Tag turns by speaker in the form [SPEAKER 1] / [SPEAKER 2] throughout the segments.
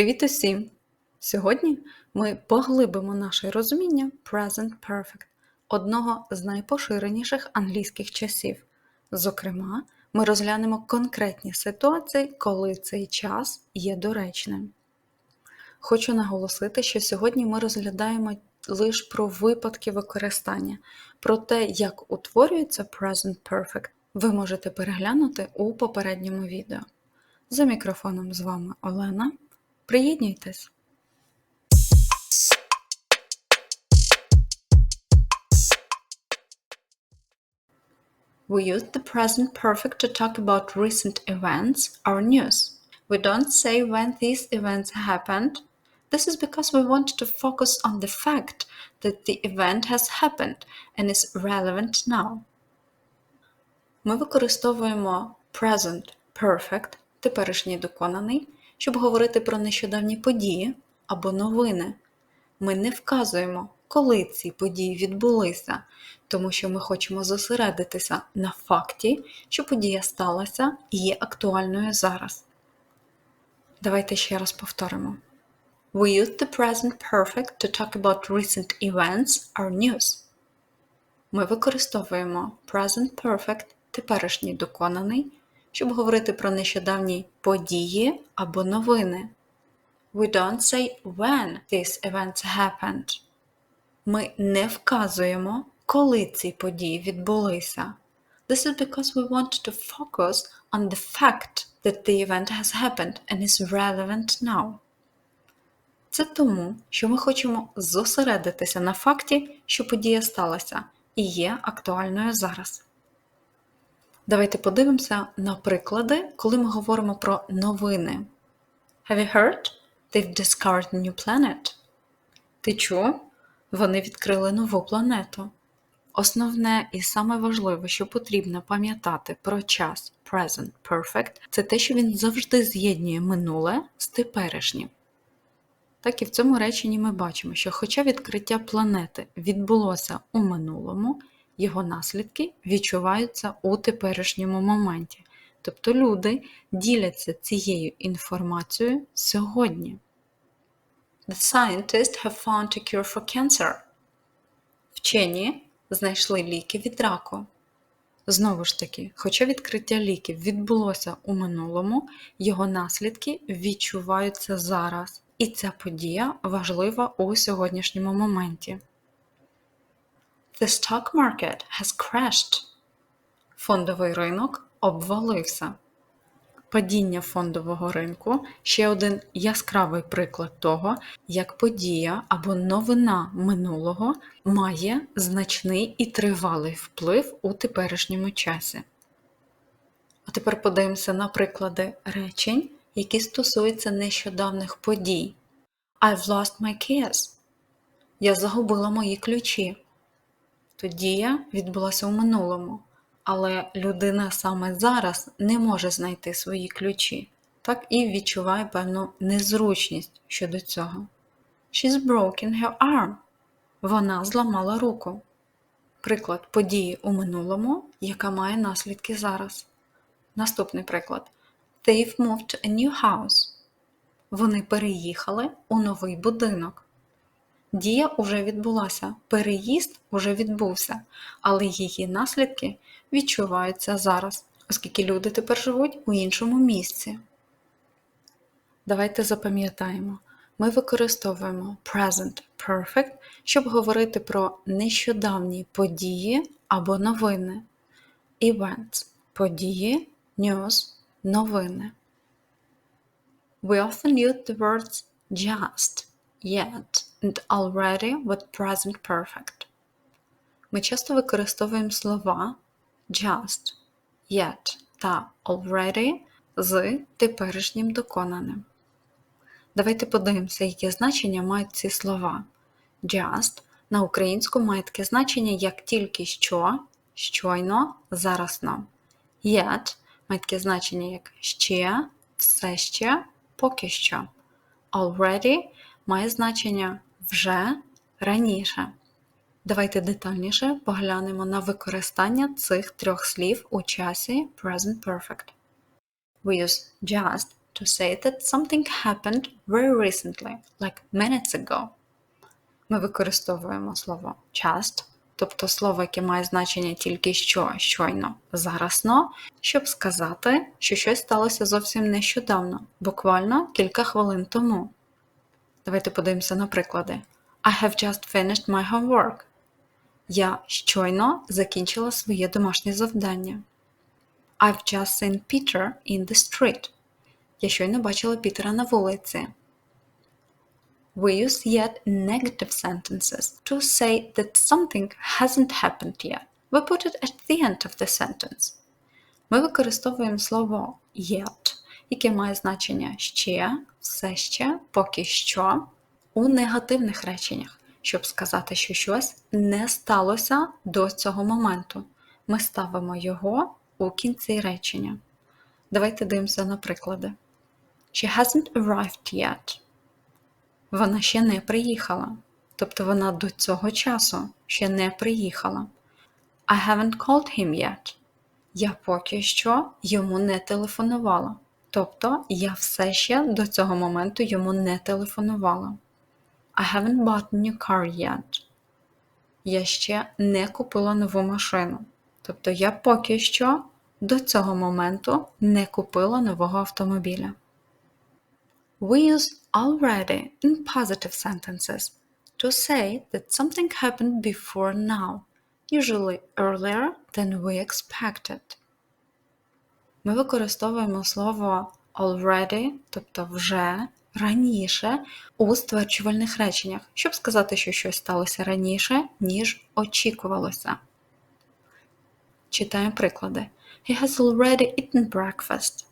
[SPEAKER 1] Привіт усім! Сьогодні ми поглибимо наше розуміння Present Perfect, одного з найпоширеніших англійських часів. Зокрема, ми розглянемо конкретні ситуації, коли цей час є доречним. Хочу наголосити, що сьогодні ми розглядаємо лише про випадки використання, про те, як утворюється Present Perfect, ви можете переглянути у попередньому відео. За мікрофоном з вами Олена. Приєднуйтесь! We use the present perfect to talk about recent events or news. We don't say when these events happened. This is because we want to focus on the fact that the event has happened and is relevant now. Ми використовуємо present perfect, теперішній доконаний, Щоб говорити про нещодавні події або новини. Ми не вказуємо, коли ці події відбулися, тому що ми хочемо зосередитися на факті, що подія сталася і є актуальною зараз. Давайте ще раз повторимо. We use the present perfect to talk about recent events or news. Ми використовуємо present perfect, теперішній доконаний, щоб говорити про нещодавні події або новини. We don't say when these events happened. Ми не вказуємо, коли ці події відбулися. This is because we want to focus on the fact that the event has happened and is relevant now. Це тому, що ми хочемо зосередитися на факті, що подія сталася і є актуальною зараз. Давайте подивимося на приклади, коли ми говоримо про новини. Have you heard? They've discovered a new planet. Ти чув? Вони відкрили нову планету. Основне і саме важливе, що потрібно пам'ятати про час Present Perfect, це те, що він завжди з'єднує минуле з теперішнім. Так і в цьому реченні ми бачимо, що хоча відкриття планети відбулося у минулому, його наслідки відчуваються у теперішньому моменті. Тобто люди діляться цією інформацією сьогодні. The scientists have found a cure for cancer. Вчені знайшли ліки від раку. Знову ж таки, хоча відкриття ліків відбулося у минулому, його наслідки відчуваються зараз. І ця подія важлива у сьогоднішньому моменті. The stock market has crashed. Фондовий ринок обвалився. Падіння фондового ринку ще один яскравий приклад того, як подія або новина минулого має значний і тривалий вплив у теперішньому часі. А тепер подивимося на приклади речень, які стосуються нещодавних подій. I've lost my keys. Я загубила мої ключі. Подія відбулася у минулому, але людина саме зараз не може знайти свої ключі, так і відчуває певну незручність щодо цього. She's broken her arm. Вона зламала руку. Приклад події у минулому, яка має наслідки зараз. Наступний приклад. They've moved a new house. Вони переїхали у новий будинок. Дія уже відбулася, переїзд уже відбувся, але її наслідки відчуваються зараз, оскільки люди тепер живуть у іншому місці. Давайте запам'ятаємо, ми використовуємо Present Perfect, щоб говорити про нещодавні події або новини. Events події, news, новини. We often use the words just, yet and already with present perfect. Ми часто використовуємо слова just, yet та already з теперішнім доконаним. Давайте подивимося, яке значення мають ці слова. Just на українську має таке значення, як тільки що, щойно, зарасно. Yet має таке значення, як ще, все ще, поки що. Already має значення вже раніше. Давайте детальніше поглянемо на використання цих трьох слів у часі Present Perfect. We use just to say that something happened very recently, like minutes ago. Ми використовуємо слово just, тобто слово, яке має значення тільки що, щойно, зарасно, щоб сказати, що щось сталося зовсім нещодавно, буквально кілька хвилин тому. Давайте подивимося на приклади. I have just finished my homework. Я щойно закінчила своє домашнє завдання. I've just seen Peter in the street. Я щойно бачила Пітера на вулиці. We use yet negative sentences to say that something hasn't happened yet. We put it at the end of the sentence. Ми використовуємо слово yet, яке має значення ще, все ще, поки що у негативних реченнях, щоб сказати, що щось не сталося до цього моменту. Ми ставимо його у кінці речення. Давайте дивимося на приклади. She hasn't arrived yet. Вона ще не приїхала. Тобто вона до цього часу ще не приїхала. I haven't called him yet. Я поки що йому не телефонувала. Тобто я все ще до цього моменту йому не телефонувала. I haven't bought a new car yet. Я ще не купила нову машину. Тобто я поки що до цього моменту не купила нового автомобіля. We use already in positive sentences to say that something happened before now, usually earlier than we expected. Ми використовуємо слово already, тобто вже раніше, у стверджувальних реченнях, щоб сказати, що щось сталося раніше, ніж очікувалося. Читаємо приклади. He has already eaten breakfast.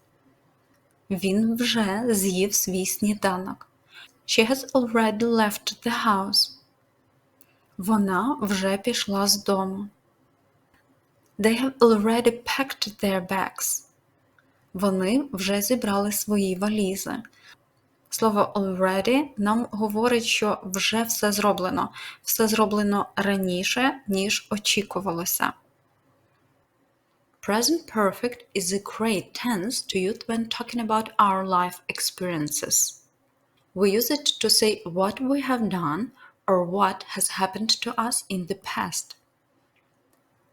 [SPEAKER 1] Він вже з'їв свій сніданок. She has already left the house. Вона вже пішла з дому. They have already packed their bags. Вони вже зібрали свої валізи. Слово already нам говорить, що вже все зроблено. Все зроблено раніше, ніж очікувалося. Present perfect is a great tense to use when talking about our life experiences. We use it to say what we have done or what has happened to us in the past.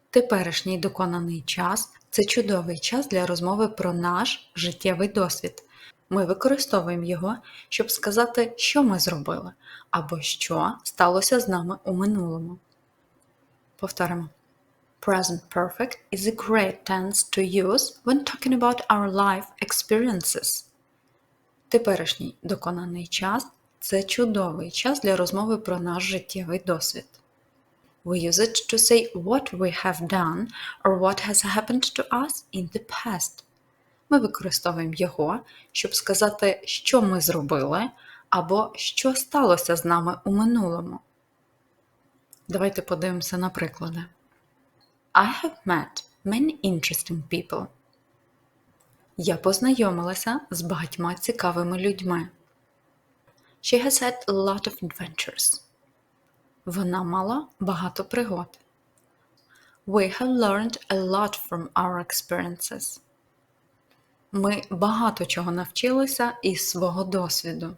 [SPEAKER 1] Теперішній доконаний час це чудовий час для розмови про наш життєвий досвід. Ми використовуємо його, щоб сказати, що ми зробили, або що сталося з нами у минулому. Повторимо. Present perfect is a great tense to use when talking about our life experiences. Теперішній доконаний час це чудовий час для розмови про наш життєвий досвід. We use it to say what we have done or what has happened to us in the past. Ми використовуємо його, щоб сказати, що ми зробили, або що сталося з нами у минулому. Давайте подивимося на приклади. I have met many interesting people. Я познайомилася з багатьма цікавими людьми. She has had a lot of adventures. Вона мала багато пригод. We have learned a lot from our experiences. Ми багато чого навчилися із свого досвіду.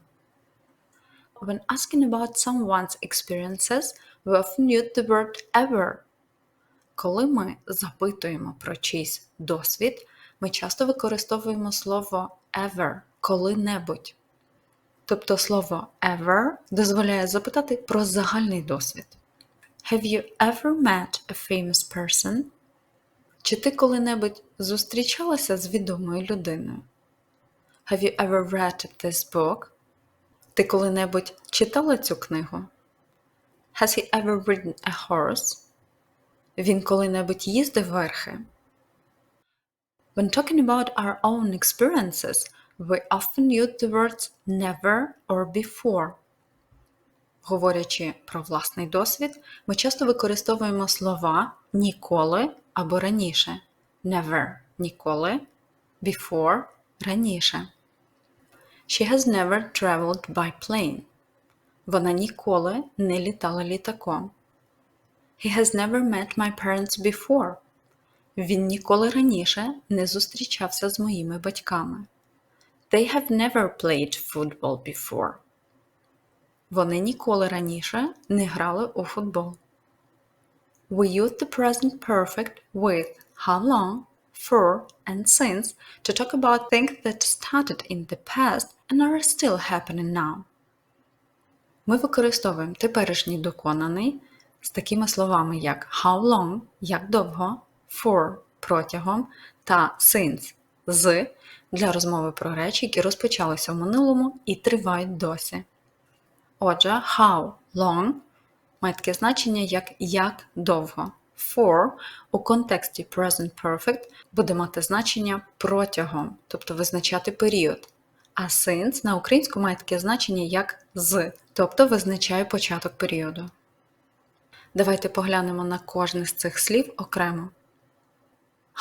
[SPEAKER 1] When asking about someone's experiences, we often use the word ever. Коли ми запитуємо про чийсь досвід, ми часто використовуємо слово ever коли-небудь. Тобто слово ever дозволяє запитати про загальний досвід. Have you ever met a famous person? Чи ти коли-небудь зустрічалася з відомою людиною? Have you ever read this book? Ти коли-небудь читала цю книгу? Has he ever ridden a horse? Він коли-небудь їздив верхи? When talking about our own experiences, we often use the words never or before. Говорячи про власний досвід, ми часто використовуємо слова ніколи або раніше. Never ніколи, before раніше. She has never traveled by plane. Вона ніколи не літала літаком. He has never met my parents before. Він ніколи раніше не зустрічався з моїми батьками. They have never played football before. Вони ніколи раніше не грали у футбол. We use the present perfect with how long, for, and since to talk about things that started in the past and are still happening now. Ми використовуємо теперішній доконаний з такими словами, як how long як довго, for протягом та since з для розмови про речі, які розпочалися в минулому і тривають досі. Отже, how long має таке значення як як довго. For у контексті present perfect буде мати значення протягом, тобто визначати період. А since на українську має таке значення як з, тобто визначає початок періоду. Давайте поглянемо на кожне з цих слів окремо.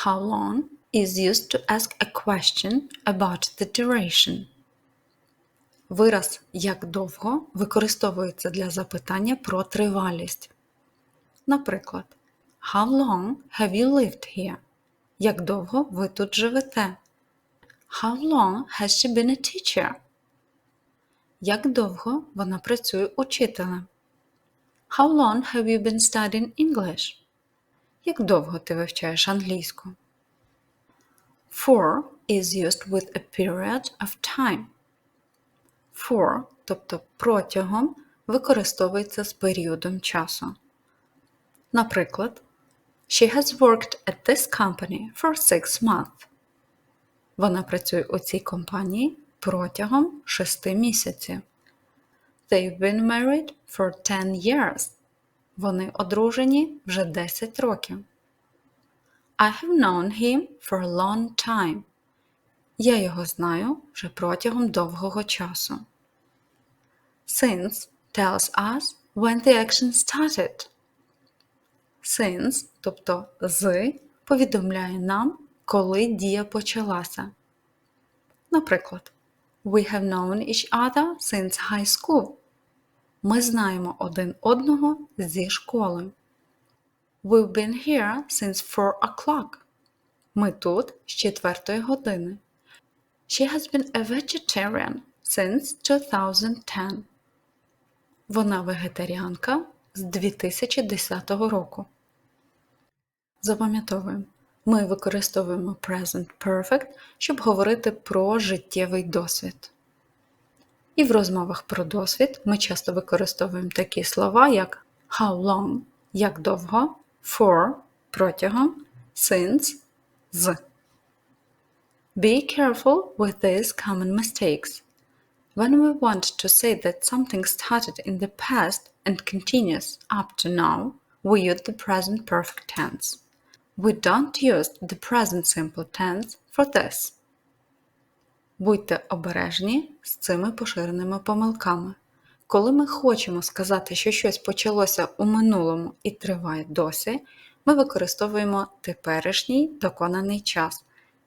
[SPEAKER 1] How long is used to ask a question about the duration. Вираз як довго використовується для запитання про тривалість. Наприклад, How long have you lived here? Як довго ви тут живете? How long has she been a teacher? Як довго вона працює учителем? How long have you been studying English? Як довго ти вивчаєш англійську? For is used with a period of time. For, тобто протягом, використовується з періодом часу. Наприклад, She has worked at this company for six months. Вона працює у цій компанії протягом шести місяців. They've been married for 10 years. Вони одружені вже 10 років. I have known him for a long time. Я його знаю вже протягом довгого часу. Since tells us when the action started. Since, тобто з, повідомляє нам, коли дія почалася. Наприклад, We have known each other since high school. Ми знаємо один одного зі школи. We've been here since 4 o'clock. Ми тут з 4 години. She has been a vegetarian since 2010. Вона вегетаріанка з 2010 року. Запам'ятовуємо. Ми використовуємо present perfect, щоб говорити про життєвий досвід. І в розмовах про досвід ми часто використовуємо такі слова, як how long як довго, for протягом, since з. Be careful with these common mistakes. When we want to say that something started in the past and continues up to now, we use the present perfect tense. We don't use the present simple tense for this. Будьте обережні з цими поширеними помилками. Коли ми хочемо сказати, що щось почалося у минулому і триває досі, ми використовуємо теперішній доконаний час.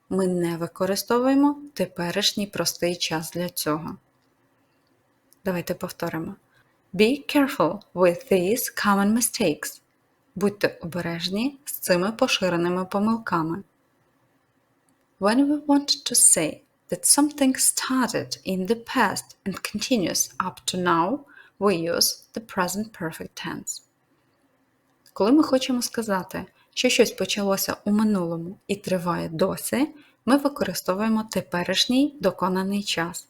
[SPEAKER 1] Ми не використовуємо теперішній простий час для цього. Давайте повторимо. Be careful with these common mistakes. Будьте обережні з цими поширеними помилками. When we want to say that something started in the past and continues up to now, we use the present perfect tense. Коли ми хочемо сказати, що щось почалося у минулому і триває досі, ми використовуємо теперішній доконаний час.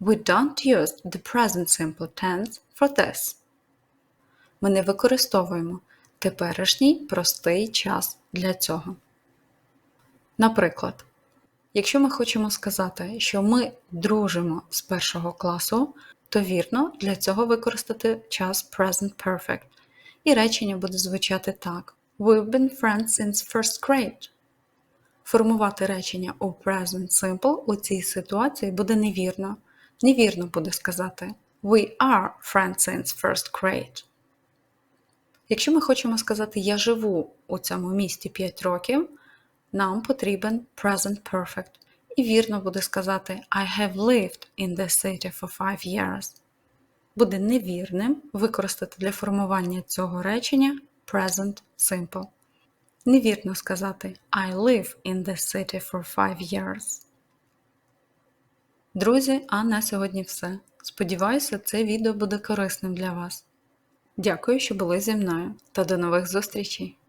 [SPEAKER 1] We don't use the present simple tense for this. Ми не використовуємо теперішній простий час для цього. Наприклад, якщо ми хочемо сказати, що ми дружимо з першого класу, то вірно для цього використати час present perfect. І речення буде звучати так: We've been friends since first grade. Формувати речення у present simple у цій ситуації буде невірно. Невірно буде сказати We are friends since first grade. Якщо ми хочемо сказати Я живу у цьому місті 5 років, нам потрібен present perfect. І вірно буде сказати I have lived in this city for 5 years. Буде невірним використати для формування цього речення present simple. Невірно сказати I live in this city for 5 years. Друзі, а на сьогодні все. Сподіваюся, це відео буде корисним для вас. Дякую, що були зі мною та до нових зустрічей!